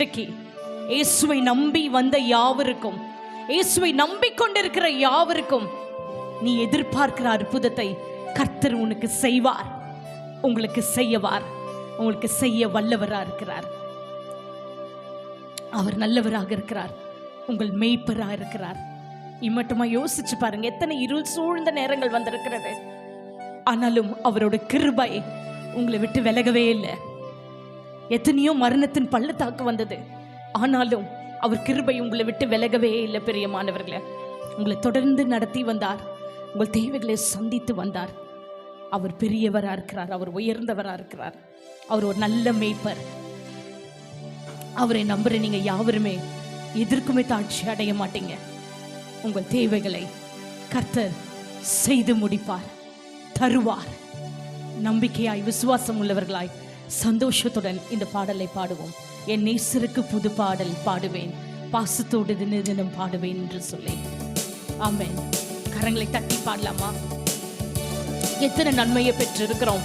இன்றைக்கு இயேசுவை நம்பி வந்த யாவருக்கும் இயேசுவை நம்பிக்கொண்டிருக்கிற யாவருக்கும் நீ எதிர்பார்க்கிற அற்புதத்தை கர்த்தர் உனக்கு செய்வார் உங்களுக்கு செய்யவார் உங்களுக்கு செய்ய வல்லவராக இருக்கிறார். அவர் நல்லவராக இருக்கிறார் உங்கள் மெய்ப்பராக இருக்கிறார். இம்மட்டுமா யோசிச்சு பாருங்க எத்தனை இருள் சூழ்ந்த நேரங்கள் வந்திருக்கிறது. ஆனாலும் அவரோட கிருபை உங்களை விட்டு விலகவே இல்லை. எத்தனையோ மரணத்தின் பள்ளத்தாக்கு வந்தது. ஆனாலும் அவர் கிருபை உங்களை விட்டு விலகவே இல்லை பெரியமானவர்களை. உங்களை தொடர்ந்து நடத்தி வந்தார். உங்கள் தேவைகளை சந்தித்து வந்தார். அவர் பெரியவராக இருக்கிறார் அவர் உயர்ந்தவராக இருக்கிறார். அவர் ஒரு நல்ல மேய்ப்பர். அவரை நம்புற நீங்க யாவருமே எதற்குமே தாட்சி அடைய மாட்டீங்க. உங்கள் தேவைகளை கர்த்தர் செய்து முடிப்பார் தருவார். நம்பிக்கையாய் விசுவாசம் உள்ளவர்களாய் சந்தோஷத்துடன் இந்த பாடலை பாடுவோம். என் நேசருக்கு புது பாடல் பாடுவேன். பாசத்தோடு தின தினம் பாடுவேன் என்று சொல்லி. ஆமேன். கரங்களை தட்டி பாடலாமா? எத்தனை நன்மையை பெற்றிருக்கிறோம்.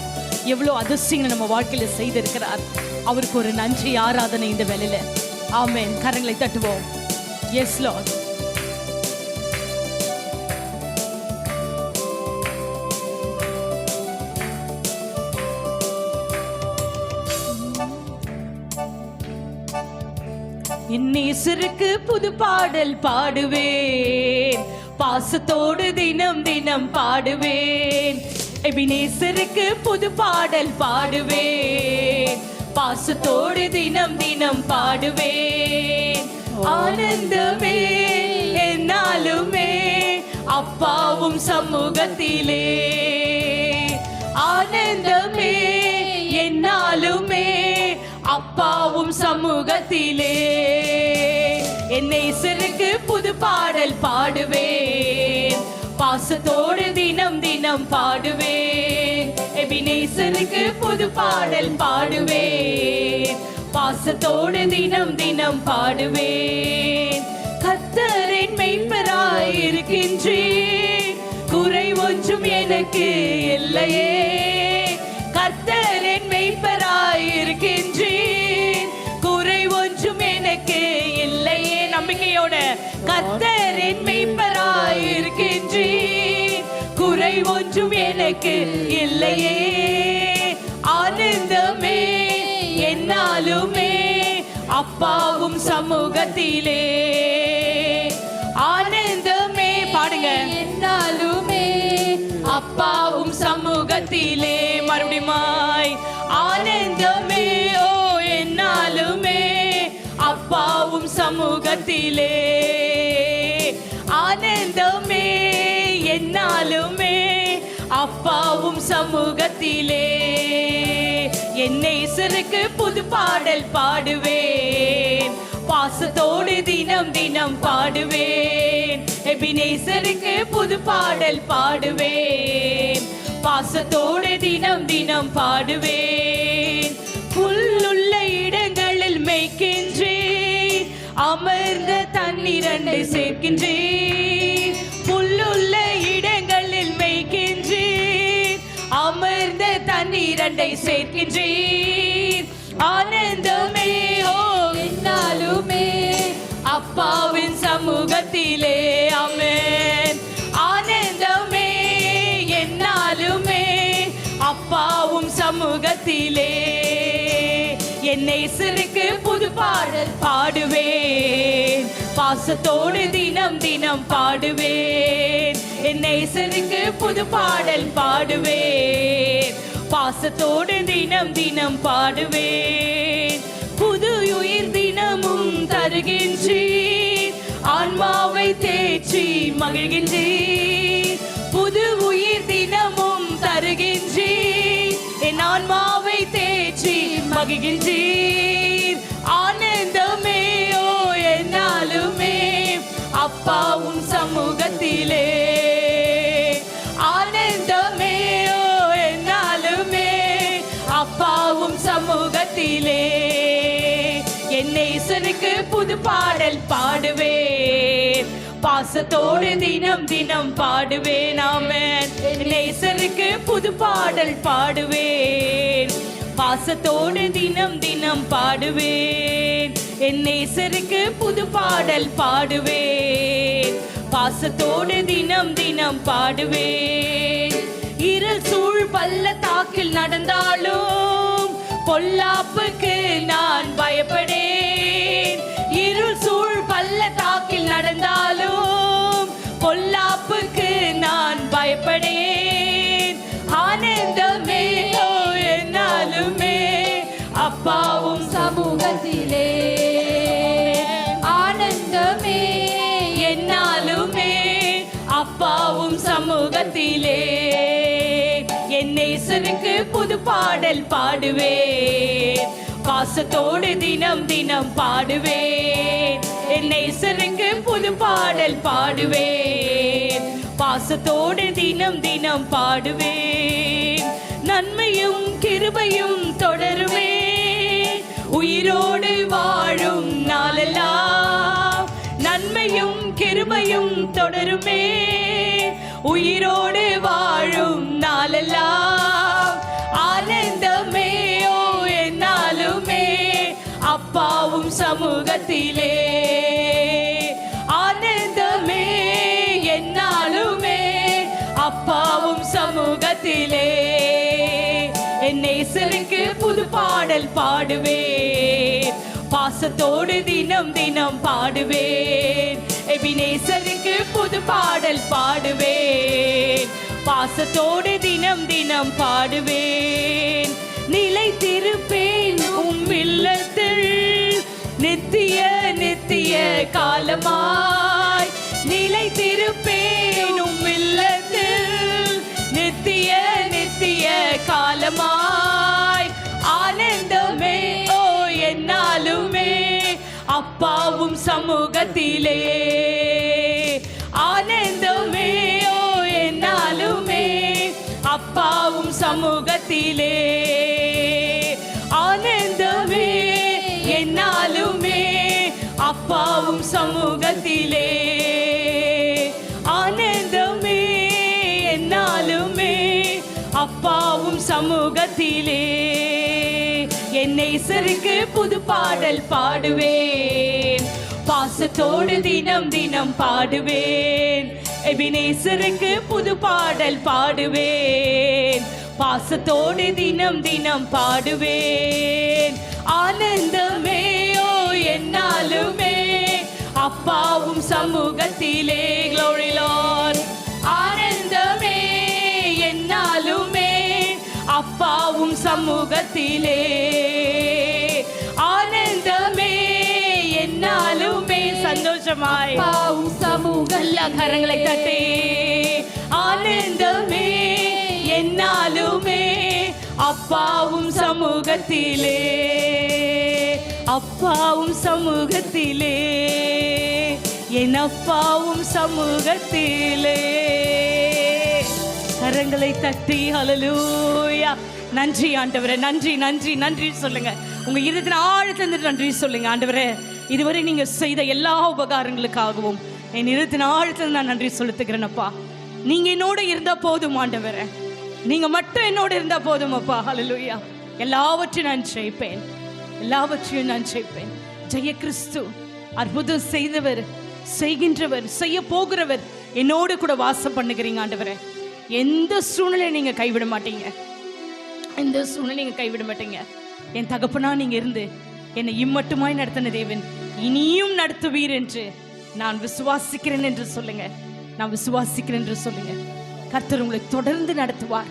எவ்வளோ அதிர்ஷ்டங்களை நம்ம வாழ்க்கையில் செய்திருக்கிறார். அவருக்கு ஒரு நன்றி ஆராதனை இந்த வேலையில் ஆமேன். கரங்களை தட்டுவோம். எஸ் லார்ட் இன்னேசருக்கு புது பாடல் பாடுவேன். பாசத்தோடு தினம் தினம் பாடுவேன். எபினேசருக்கு புது பாடல் பாடுவேன். பாசத்தோடு தினம் தினம் பாடுவேன். ஆனந்தமே என்னாலுமே அப்பாவும் சமூகத்திலே. ஆனந்தமே என்னாலுமே அப்பாவும் சமூகத்திலே. என்னை சிறுக்கு புது பாடல் பாடுவேன். பாசத்தோடு தினம் தினம் பாடுவேன். எபினேசருக்கு புது பாடல் பாடுவேன். பாசத்தோடு தினம் தினம் பாடுவேன். கத்தரின் மெய்ப்பராயிருக்கின்றேன் குறை ஒன்றும் எனக்கு இல்லையே. கர்த்தரின் மெய்ப்பராய் கத்தரின் மெய்ப்பராய் குறை ஒன்றும் எனக்கு இல்லையே. ஆனந்தமே என்னாலுமே அப்பாவும் சமூகத்திலே. ஆனந்தமே பாடுங்க. என்னாலுமே அப்பாவும் சமூகத்திலே. மறுபடியுமாய் ஆனந்தமே ஓ என்னாலுமே அப்பாவும் சமூகத்திலே. சமூகத்திலே. என்னை சிறுக்கு புது பாடல் பாடுவேன். பாசத்தோடு தினம் தினம் பாடுவேன். எபினேசருக்கு புது பாடல் பாடுவேன். பாசத்தோடு தினம் தினம் பாடுவேன். புல்லுள்ள இடங்களில் மேய்க்கின்றேன். அமர்ந்த தண்ணீரண்டை சேர்க்கின்றேன். இரண்டை சேர்க்கின்றீர். ஆனந்தமே ஓ என்னாலுமே அப்பாவின் சமூகத்திலே அமேன் ஆனந்தமே என்னாலுமே அப்பாவும் சமூகத்திலே. என்னை சிறுக்கு புது பாடல் பாடுவேன். பாசத்தோடு தினம் தினம் பாடுவேன். என்னை சிறுக்கு புது பாடல் பாடுவேன். பாசத்தோடு தினம் தினம் பாடுவேன். புது உயிர் தினமும் தருகின்றேன். ஆன்மாவை தேற்றி மகிழ்கின்றேன். புது உயிர் தினமும் தருகின்றேன். என் ஆன்மாவை தேற்றி மகிழ்கின்றேன். ஆனந்தமே ஓ என்னாலுமே அப்பாவும் சமூகத்திலே என்னை ஈசனுக்கு புது பாடல் பாடுவேன். பாசத்தோடு தினம் தினம் பாடுவேன் ஆமென். நேசருக்கு புது பாடல் பாடுவேன். பாசத்தோடு தினம் தினம் பாடுவேன். என் நேசருக்கு புது பாடல் பாடுவேன். பாசத்தோடு தினம் தினம் பாடுவேன். இருள் சூழ் பள்ளத்தாக்கில் நடந்தாலும் பொல்லாப்புக்கு நான் பயப்படேன். இருள் சூழ் பள்ளத்தாக்கில் நடந்தாலும் பொல்லாப்புக்கு நான் பயப்படேன். ஆனந்தமே என்னாலுமே அப்பாவும் சமூகத்திலே. ஆனந்தமே என்னாலுமே அப்பாவும் சமூகத்திலே. புது பாடல் பாடுவேன். பாசத்தோடு தினம் தினம் பாடுவேன். என் நேசருக்கு புது பாடல் பாடுவேன். பாசத்தோடு தினம் தினம் பாடுவேன். நன்மையும் கிருபையும் தொடருமே. உயிரோடு வாழும் நாளெல்லாம் நன்மையும் கிருபையும் தொடருமே. உயிரோடு வாழும் சமூகத்திலே. ஆனந்தமே என்னாலுமே அப்பாவும் சமூகத்திலே. என்னை சிறுக்கு புது பாடல் பாடுவேன். பாசத்தோடு தினம் தினம் பாடுவேன். எபினேசருக்கு புது பாடல் பாடுவேன். பாசத்தோடு தினம் தினம் பாடுவேன். நித்திய காலமாய் நிலைத்திருப்பேன் உம் இல்லத்தில். நித்திய நித்திய காலமாய் ஆனந்தமே. ஓ என்னாலுமே அப்பாவும் சமூகத்திலே. ஆனந்தமே. ஓ என்னாலுமே அப்பாவும் சமூகத்திலே. அப்பாவும் சமூகத்திலே. ஆனந்தமே என்னாலுமே அப்பாவும் சமூகத்திலே. என்னை சருக்கு புது பாடல் பாடுவேன். பாசத்தோடு தினம் தினம் பாடுவேன். எபினேசருக்கு புது பாடல் பாடுவேன். பாசத்தோடு தினம் தினம் பாடுவேன். ஆனந்தம் என்னாலுமே அப்பாவும் சமூகத்திலே Lord. ஆனந்தமே என்னாலுமே அப்பாவும் சமூகத்திலே. ஆனந்தமே என்னாலுமே சந்தோஷமாய். பாவும் சமூகம் எல்லா கரங்களை தட்டி. ஆனந்தமே என்னாலுமே அப்பாவும் சமூகத்திலே. அப்பாவும் சமூகத்திலே. என் அப்பாவும் சமூகத்திலே. கரங்களை தட்டி அலலூயா நன்றி ஆண்டவரே நன்றி நன்றி நன்றி சொல்லுங்க. உங்க இருதயத்தின் ஆழத்திலிருந்து நன்றி சொல்லுங்க ஆண்டவரே. இதுவரை நீங்க செய்த எல்லா உபகாரங்களுக்காகவும் என் இருதயத்தின் ஆழத்திலிருந்து நான் நன்றி செலுத்துகிறேனப்பா நீங்க என்னோட இருந்தா போதும் ஆண்டவரே. நீங்க மட்டும் என்னோட இருந்தா போதும் அப்பா. ஹalleluya எல்லாவற்றையும் நான் ஜெயிப்பேன். எல்லாவற்றையும் நான் ஜெயிப்பேன். ஜெய கிறிஸ்து அற்புதம் செய்தவர் செய்கின்றவர் செய்ய போகிறவர் என்னோடு கூட வாசம் பண்ணுகிறீங்க ஆண்டவரே. எந்த சூழ்நிலையை நீங்கள் கைவிட மாட்டீங்க. எந்த சூழ்நிலை நீங்கள் கைவிட மாட்டீங்க. என் தகப்பனா நீங்கள் இருந்து என்னை இம்மட்டுமாய் நடத்தின தேவன் இனியும் நடத்துவீர் என்று நான் விசுவாசிக்கிறேன் என்று சொல்லுங்க. நான் விசுவாசிக்கிறேன் என்று சொல்லுங்க. கர்த்தர் உங்களை தொடர்ந்து நடத்துவார்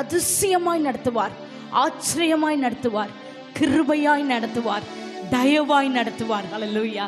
அதிசயமாய் நடத்துவார் ஆச்சரியமாய் நடத்துவார். கிருபையாய் நடத்துவார் தயவாய் நடத்துவார். அல்லேலூயா